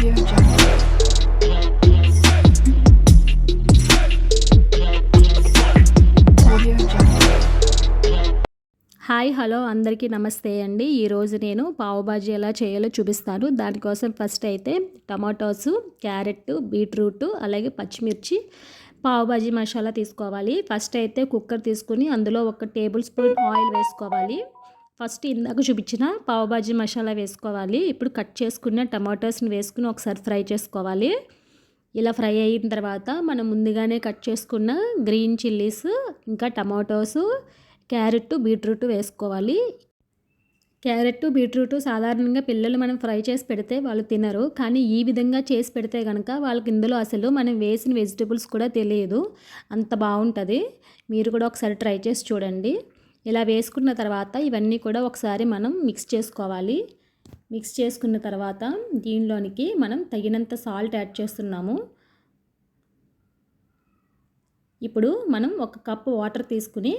Hi hello అందరికీ నమస్తే అండి. ఈరోజు నేను పావుబాజీ ఎలా చేయాలో చూపిస్తాను. దానికోసం ఫస్ట్ అయితే టమాటోస్ క్యారెట్ బీట్రూట్ అలాగే పచ్చిమిర్చి పావుబాజీ మసాలా తీసుకోవాలి. ఫస్ట్ అయితే కుక్కర్ తీసుకుని అందులో ఒక టేబుల్ స్పూన్ ఆయిల్ వేసుకోవాలి. ఫస్ట్ ఇందాక చూపించిన పావుబాజీ మసాలా వేసుకోవాలి. ఇప్పుడు కట్ చేసుకున్న టమాటోస్ని వేసుకుని ఒకసారి ఫ్రై చేసుకోవాలి. ఇలా ఫ్రై అయిన తర్వాత మనం ముందుగానే కట్ చేసుకున్న గ్రీన్ చిల్లీస్ ఇంకా టమాటోస్ క్యారెట్ బీట్రూట్ వేసుకోవాలి. క్యారెట్ బీట్రూట్ సాధారణంగా పిల్లలు మనం ఫ్రై చేసి పెడితే వాళ్ళు తినరు. కానీ ఈ విధంగా చేసి పెడితే కనుక వాళ్ళకి ఇందులో అసలు మనం వేసిన వెజిటబుల్స్ కూడా తెలియదు. అంత బాగుంటుంది. మీరు కూడా ఒకసారి ట్రై చేసి చూడండి. ఇలా వేసుకున్న తర్వాత ఇవన్నీ కూడా ఒకసారి మనం మిక్స్ చేసుకోవాలి. మిక్స్ చేసుకున్న తర్వాత దీనిలోనికి మనం తగినంత సాల్ట్ యాడ్ చేస్తున్నాము. ఇప్పుడు మనం ఒక కప్పు వాటర్ తీసుకుని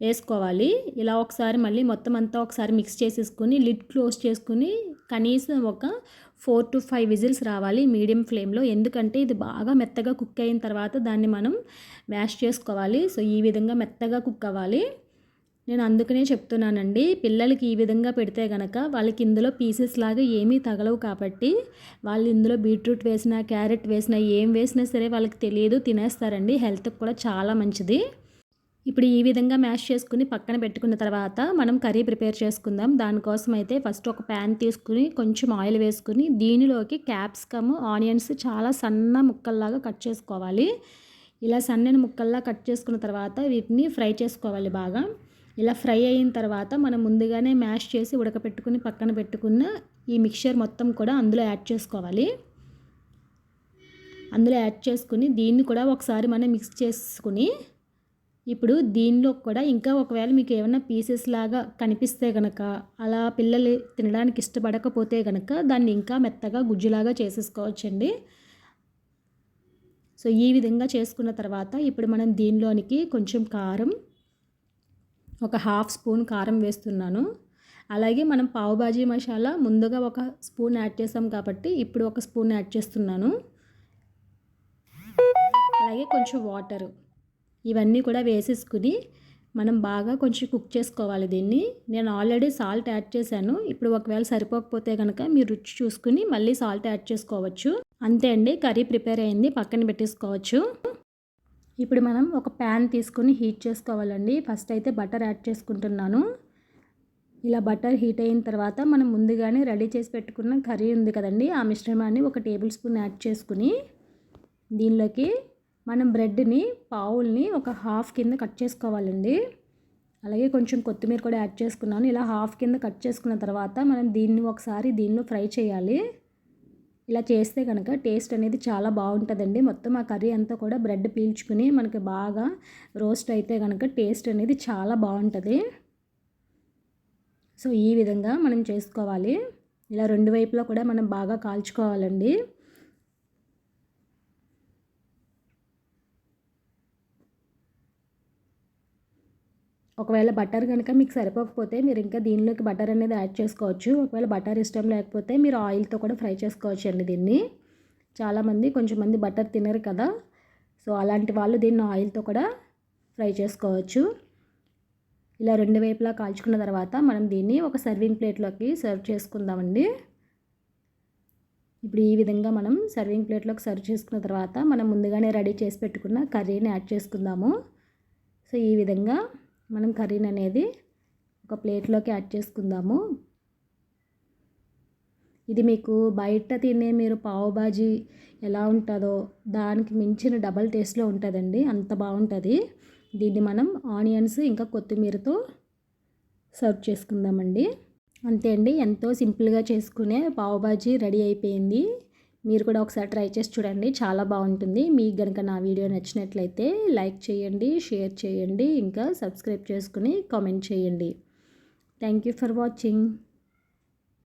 వేసుకోవాలి. ఇలా ఒకసారి మళ్ళీ మొత్తం అంతా ఒకసారి మిక్స్ చేసేసుకుని లిడ్ క్లోజ్ చేసుకుని కనీసం ఒక ఫోర్ టు ఫైవ్ విజిల్స్ రావాలి మీడియం ఫ్లేమ్లో. ఎందుకంటే ఇది బాగా మెత్తగా కుక్ అయిన తర్వాత దాన్ని మనం మ్యాష్ చేసుకోవాలి. సో ఈ విధంగా మెత్తగా కుక్ అవ్వాలి. నేను అందుకనే చెప్తున్నానండి పిల్లలకి ఈ విధంగా పెడితే కనుక వాళ్ళకి ఇందులో పీసెస్ లాగా ఏమీ తగలవు కాబట్టి వాళ్ళు ఇందులో బీట్రూట్ వేసినా క్యారెట్ వేసినా ఏం వేసినా సరే వాళ్ళకి తెలియదు తినేస్తారండి. హెల్త్కి కూడా చాలా మంచిది. ఇప్పుడు ఈ విధంగా మ్యాష్ చేసుకుని పక్కన పెట్టుకున్న తర్వాత మనం కర్రీ ప్రిపేర్ చేసుకుందాం. దానికోసం అయితే ఫస్ట్ ఒక ప్యాన్ తీసుకుని కొంచెం ఆయిల్ వేసుకుని దీనిలోకి క్యాప్సికమ్ ఆనియన్స్ చాలా సన్న ముక్కల్లాగా కట్ చేసుకోవాలి. ఇలా సన్నని ముక్కల్లా కట్ చేసుకున్న తర్వాత వీటిని ఫ్రై చేసుకోవాలి బాగా. ఇలా ఫ్రై అయిన తర్వాత మనం ముందుగానే మ్యాష్ చేసి ఉడకపెట్టుకుని పక్కన పెట్టుకున్న ఈ మిక్చర్ మొత్తం కూడా అందులో యాడ్ చేసుకోవాలి. అందులో యాడ్ చేసుకుని దీన్ని కూడా ఒకసారి మనం మిక్స్ చేసుకుని ఇప్పుడు దీనిలో కూడా ఇంకా ఒకవేళ మీకు ఏమైనా పీసెస్ లాగా కనిపిస్తే కనుక అలా పిల్లలు తినడానికి ఇష్టపడకపోతే కనుక దాన్ని ఇంకా మెత్తగా గుజ్జులాగా చేసేసుకోవచ్చండి. సో ఈ విధంగా చేసుకున్న తర్వాత ఇప్పుడు మనం దీనిలోనికి కొంచెం కారం ఒక హాఫ్ స్పూన్ కారం వేస్తున్నాను. అలాగే మనం పావుబాజీ మసాలా ముందుగా ఒక స్పూన్ యాడ్ చేసాం కాబట్టి ఇప్పుడు ఒక స్పూన్ యాడ్ చేస్తున్నాను. అలాగే కొంచెం వాటరు ఇవన్నీ కూడా వేసేసుకుని మనం బాగా కొంచెం కుక్ చేసుకోవాలి దీన్ని. నేను ఆల్రెడీ సాల్ట్ యాడ్ చేశాను. ఇప్పుడు ఒకవేళ సరిపోకపోతే కనుక మీరు రుచి చూసుకుని మళ్ళీ సాల్ట్ యాడ్ చేసుకోవచ్చు. అంతే అండి కర్రీ ప్రిపేర్ అయింది పక్కన పెట్టేసుకోవచ్చు. ఇప్పుడు మనం ఒక ప్యాన్ తీసుకొని హీట్ చేసుకోవాలండి. ఫస్ట్ అయితే బటర్ యాడ్ చేసుకుంటున్నాను. ఇలా బటర్ హీట్ అయిన తర్వాత మనం ముందుగానే రెడీ చేసి పెట్టుకున్న కర్రీ ఉంది కదండి ఆ మిశ్రమాన్ని ఒక టేబుల్ స్పూన్ యాడ్ చేసుకుని దీనిలోకి మనం బ్రెడ్ని పావుల్ని ఒక హాఫ్ కింద కట్ చేసుకోవాలండి. అలాగే కొంచెం కొత్తిమీర కూడా యాడ్ చేసుకున్నాను. ఇలా హాఫ్ కింద కట్ చేసుకున్న తర్వాత మనం దీన్ని ఒకసారి దీనిలో ఫ్రై చేయాలి. ఇలా చేస్తే కనుక టేస్ట్ అనేది చాలా బాగుంటుందండి. మొత్తం ఆ కర్రీ అంతా కూడా బ్రెడ్ పీల్చుకుని మనకి బాగా రోస్ట్ అయితే కనుక టేస్ట్ అనేది చాలా బాగుంటుంది. సో ఈ విధంగా మనం చేసుకోవాలి. ఇలా రెండు వైపులా కూడా మనం బాగా కాల్చుకోవాలండి. ఒకవేళ బటర్ కనుక మీకు సరిపోకపోతే మీరు ఇంకా దీనిలోకి బటర్ అనేది యాడ్ చేసుకోవచ్చు. ఒకవేళ బటర్ ఇష్టం లేకపోతే మీరు ఆయిల్తో కూడా ఫ్రై చేసుకోవచ్చు అండి దీన్ని. చాలామంది కొంచెం మంది బటర్ తినరు కదా. సో అలాంటి వాళ్ళు దీన్ని ఆయిల్తో కూడా ఫ్రై చేసుకోవచ్చు. ఇలా రెండు వైపులా కాల్చుకున్న తర్వాత మనం దీన్ని ఒక సర్వింగ్ ప్లేట్లోకి సర్వ్ చేసుకుందామండి. ఇప్పుడు ఈ విధంగా మనం సర్వింగ్ ప్లేట్లోకి సర్వ్ చేసుకున్న తర్వాత మనం ముందుగానే రెడీ చేసి పెట్టుకున్న కర్రీని యాడ్ చేసుకుందాము. సో ఈ విధంగా మనం కర్రీని అనేది ఒక ప్లేట్లోకి యాడ్ చేసుకుందాము. ఇది మీకు బయట తినే మీరు పావు బాజీ ఎలా ఉంటుందో దానికి మించిన డబల్ టేస్ట్లో ఉంటుందండి. అంత బాగుంటుంది. దీన్ని మనం ఆనియన్స్ ఇంకా కొత్తిమీరతో సర్వ్ చేసుకుందామండి. అంతే అండి. ఎంతో సింపుల్గా చేసుకునే పావుబాజీ రెడీ అయిపోయింది. మీరు కూడా ఒకసారి ట్రై చేసి చూడండి. చాలా బాగుంటుంది. మీకు కనుక నా వీడియో నచ్చినట్లయితే లైక్ చేయండి షేర్ చేయండి ఇంకా సబ్స్క్రైబ్ చేసుకుని కామెంట్ చేయండి. Thank you for watching.